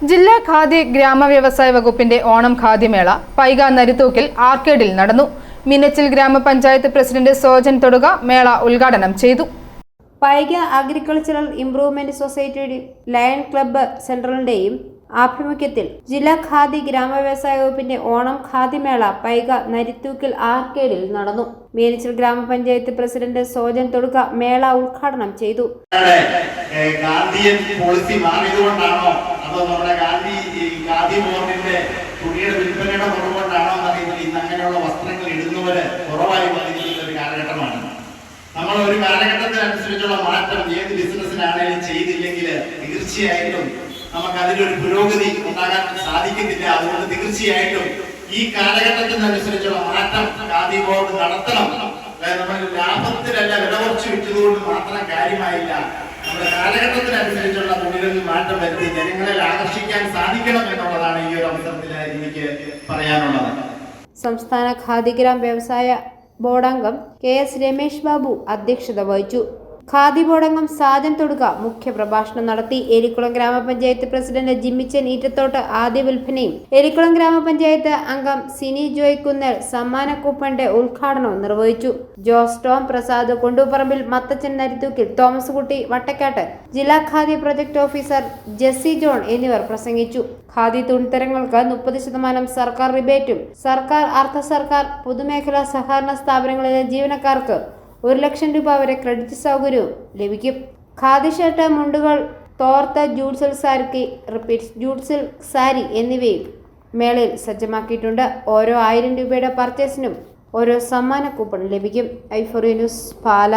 ജില്ലാ ഖാദി ഗ്രാമവ്യവസായ വകുപ്പിന്റെ ഓണം ഖാദിമേള പൈക നരിത്തൂക്കിൽ ആർക്കേഡിൽ നടന്നു. മിനച്ചിൽ ഗ്രാമപഞ്ചായത്ത് പ്രസിഡന്റ് സോജൻ തൊടുക മേള ഉദ്ഘാടനം ചെയ്തു. പൈക അഗ്രികൾച്ചറൽ ഇംപ്രൂവ്മെന്റ് സൊസൈറ്റിയുടെ ലയൺ ക്ലബ്ബ് സെൻട്രലിന്റെയും ആഭിമുഖ്യത്തിൽ ജില്ലാ ഖാദി ഗ്രാമവ്യവസായ വകുപ്പിന്റെ ഓണം ഖാദിമേള പൈക നരിത്തൂക്കിൽ ആർക്കേഡിൽ നടന്നു. മീനച്ചിൽ ഗ്രാമപഞ്ചായത്ത് പ്രസിഡന്റ് സോജൻ തൊടുക മേള ഉദ്ഘാടനം ചെയ്തു. നമ്മുടെ, ഗാന്ധിയൻ പോളിസി മാറിയതുകൊണ്ടാണോ അതോ മാറ്റം ഏത് ബിസിനസ്സിനാണെങ്കിലും ചെയ്തില്ലെങ്കിൽ തീർച്ചയായിട്ടും നമുക്ക് അതിലൊരു പുരോഗതി ഉണ്ടാകാൻ സാധിക്കുന്നില്ല. അതുകൊണ്ട് തീർച്ചയായിട്ടും ഈ കാലഘട്ടത്തിനനുസരിച്ചുള്ള മാറ്റം ഖാദി ബോർഡ് നടത്തണം. നമ്മൾ ലാഭത്തിലല്ല വില കുറച്ച് വിറ്റതുകൊണ്ട് മാത്രം കാര്യമായില്ല. നമ്മുടെ കാലഘട്ടത്തിനനുസരിച്ചുള്ള തുണികളിൽ മാറ്റം വരുത്തി ജനങ്ങളെ ആകർഷിക്കാൻ സാധിക്കണം എന്നുള്ളതാണ് ഈ ഒരു അവസരത്തിൽ എനിക്ക് പറയാനുള്ളത്. സംസ്ഥാന ഖാദിഗ്രാം വ്യവസായ ബോർഡംഗം കെ എസ് രമേശ് ബാബു അധ്യക്ഷത വഹിച്ചു. ഖാദി ബോർഡംഗം സാജൻ തൊടുക. മുഖ്യ പ്രഭാഷണം നടത്തി എരിക്കുളം ഗ്രാമപഞ്ചായത്ത് പ്രസിഡന്റ് ജിമ്മിച്ചൻ ഈറ്റത്തോട്ട് ആദ്യ വിൽപ്പനയും എരിക്കുളം ഗ്രാമപഞ്ചായത്ത് അംഗം സിനി ജോയ് കുന്നൽ സമ്മാന കൂപ്പണിന്റെ ഉദ്ഘാടനവും നിർവഹിച്ചു. ജോസ് ടോം പ്രസാദ് കൊണ്ടുപറമ്പിൽ മത്തച്ചൻ നരിത്തൂക്കിൽ തോമസ് കുട്ടി വട്ടക്കാട്ട് ജില്ലാ khadi project officer Jessy John എന്നിവർ പ്രസംഗിച്ചു. ഖാദി തുണിത്തരങ്ങൾക്ക് മുപ്പത് ശതമാനം സർക്കാർ റിബേറ്റും സർക്കാർ അർദ്ധ സർക്കാർ പൊതുമേഖലാ സഹകരണ സ്ഥാപനങ്ങളിലെ ജീവനക്കാർക്ക് ഒരു ലക്ഷം രൂപ വരെ ക്രെഡിറ്റ് സൗകര്യവും ലഭിക്കും. ഖാദി ഷർട്ട് മുണ്ടുകൾ തോർത്ത ജൂഡ്സൽ സാരിക്ക് റിപ്പീറ്റ് ജൂഡ്സൽ സാരി എന്നിവയും മേളയിൽ സജ്ജമാക്കിയിട്ടുണ്ട്. ഓരോ ആയിരം രൂപയുടെ പർച്ചേസിനും ഓരോ സമ്മാന കൂപ്പൺ ലഭിക്കും. ഐഫോറിയ ന്യൂസ് പാല.